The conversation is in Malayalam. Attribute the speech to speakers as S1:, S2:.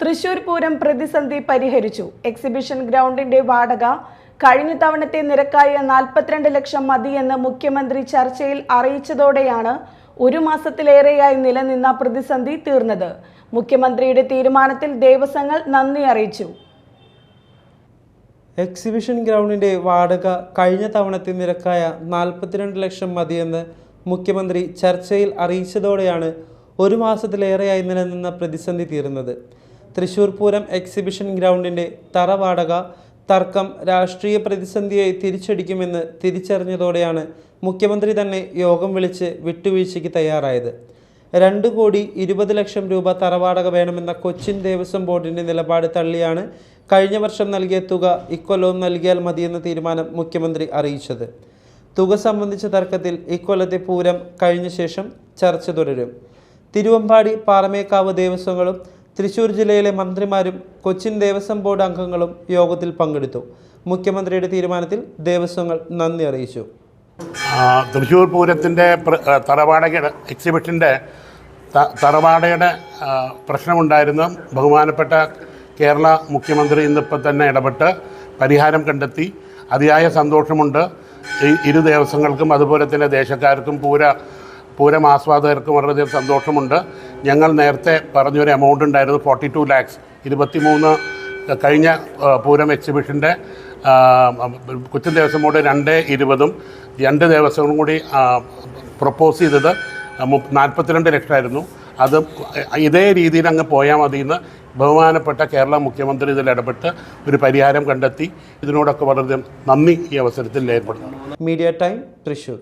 S1: തൃശൂർ പൂരം പ്രതിസന്ധി പരിഹരിച്ചു. എക്സിബിഷൻ ഗ്രൗണ്ടിന്റെ വാടക കഴിഞ്ഞ തവണത്തെ നിരക്കായ നാൽപ്പത്തിരണ്ട് ലക്ഷം മതിയെന്ന് മുഖ്യമന്ത്രി ചർച്ചയിൽ അറിയിച്ചതോടെയാണ് ഒരു മാസത്തിലേറെയായി നിലനിന്ന പ്രതിസന്ധി തീർന്നത്. മുഖ്യമന്ത്രിയുടെ തീരുമാനത്തിൽ ദേവസ്വങ്ങൾ നന്ദി അറിയിച്ചു.
S2: എക്സിബിഷൻ ഗ്രൗണ്ടിന്റെ വാടക കഴിഞ്ഞ തവണത്തെ നിരക്കായ നാൽപ്പത്തിരണ്ട് ലക്ഷം മതിയെന്ന് മുഖ്യമന്ത്രി ചർച്ചയിൽ അറിയിച്ചതോടെയാണ് ഒരു മാസത്തിലേറെയായി നിലനിന്ന പ്രതിസന്ധി തീർന്നത് തൃശൂർ പൂരം എക്സിബിഷൻ ഗ്രൗണ്ടിന്റെ തറ വാടക തർക്കം രാഷ്ട്രീയ പ്രതിസന്ധിയായി തിരിച്ചടിക്കുമെന്ന് തിരിച്ചറിഞ്ഞതോടെയാണ് മുഖ്യമന്ത്രി തന്നെ യോഗം വിളിച്ച് വിട്ടുവീഴ്ചയ്ക്ക് തയ്യാറായത്. രണ്ട് കോടി ഇരുപത് ലക്ഷം രൂപ തറവാടക വേണമെന്ന കൊച്ചിൻ ദേവസ്വം ബോർഡിന്റെ നിലപാട് തള്ളിയാണ് കഴിഞ്ഞ വർഷം നൽകിയ തുക ഇക്കൊല്ലവും നൽകിയാൽ മതിയെന്ന തീരുമാനം മുഖ്യമന്ത്രി അറിയിച്ചത്. തുക സംബന്ധിച്ച തർക്കത്തിൽ ഇക്കൊല്ലത്തെ പൂരം കഴിഞ്ഞ ശേഷം ചർച്ച തുടരും. തിരുവമ്പാടി പാറമേക്കാവ് ദേവസ്വങ്ങളും തൃശൂർ ജില്ലയിലെ മന്ത്രിമാരും കൊച്ചിൻ ദേവസ്വം ബോർഡ് അംഗങ്ങളും യോഗത്തിൽ പങ്കെടുത്തു. മുഖ്യമന്ത്രിയുടെ തീരുമാനത്തിൽ ദേവസ്വങ്ങൾ നന്ദി അറിയിച്ചു.
S3: തൃശ്ശൂർ പൂരത്തിന്റെ തറവാടകയുടെ എക്സിബിഷന്റെ തറവാടയുടെ പ്രശ്നമുണ്ടായിരുന്നു. ബഹുമാനപ്പെട്ട കേരള മുഖ്യമന്ത്രി ഇന്നിപ്പോൾ തന്നെ ഇടപെട്ട് പരിഹാരം കണ്ടെത്തി. അതിയായ സന്തോഷമുണ്ട്. ഇരു ദേവസ്വങ്ങൾക്കും അതുപോലെ തന്നെ ദേശക്കാർക്കും പൂര പൂരം ആസ്വാദകർക്കും വളരെയധികം സന്തോഷമുണ്ട്. ഞങ്ങൾ നേരത്തെ പറഞ്ഞൊരു എമൗണ്ട് ഉണ്ടായിരുന്നു ഫോർട്ടി ടു ലാക്സ് കഴിഞ്ഞ പൂരം എക്സിബിഷന്റെ കുറ്റ ദിവസം ദേവസ്വം ബോർഡ് രണ്ട് ഇരുപതും രണ്ട് ദേവസ്വങ്ങളും കൂടി പ്രപ്പോസ് ചെയ്തത് നാൽപ്പത്തിരണ്ട് ലക്ഷമായിരുന്നു. അത് ഇതേ രീതിയിൽ അങ്ങ് പോയാൽ മതി എന്ന് ബഹുമാനപ്പെട്ട കേരള മുഖ്യമന്ത്രി ഇതിൽ ഇടപെട്ട് ഒരു പരിഹാരം കണ്ടെത്തി. ഇതിനോടൊക്കെ വളരെയധികം നന്ദി ഈ അവസരത്തിൽ ഏർപ്പെടുന്നു
S2: മീഡിയ ടൈം തൃശൂർ.